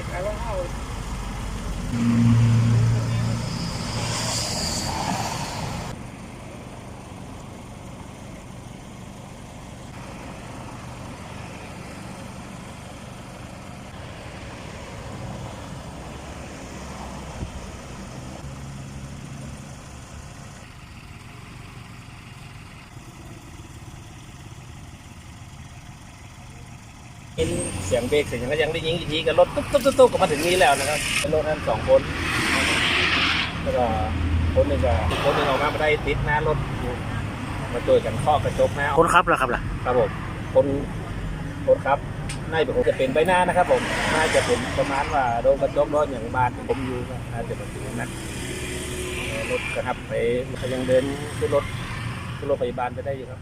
I don't know. ยินเสียงเบรกเสียงก็ยังได้ยิงอีกทีก็รถตุ๊บตุ๊บตุ๊บตุ๊บก็มาถึงนี้แล้วนะครับเป็นรถนั้นสองคนแล้วก็คนหนึ่งก็อีกคนหนึ่งออกมาไม่ได้ติดหน้ารถอยู่มาช่วยกันข้อกระจกหน้าคนขับเหรอครับล่ะครับผมคนคนครับน่าจะคงจะเป็นใบหน้านะครับ ผมน่าจะเป็นประมาณว่าโดนกระจกโดนอย่างบาดผมอยู่ก็น่าจะเป็นถึงนั้นเอ่อรถกระทับไปยังเดินขึ้นรถขึ้นรถพยาบาลไปได้อยู่ครับ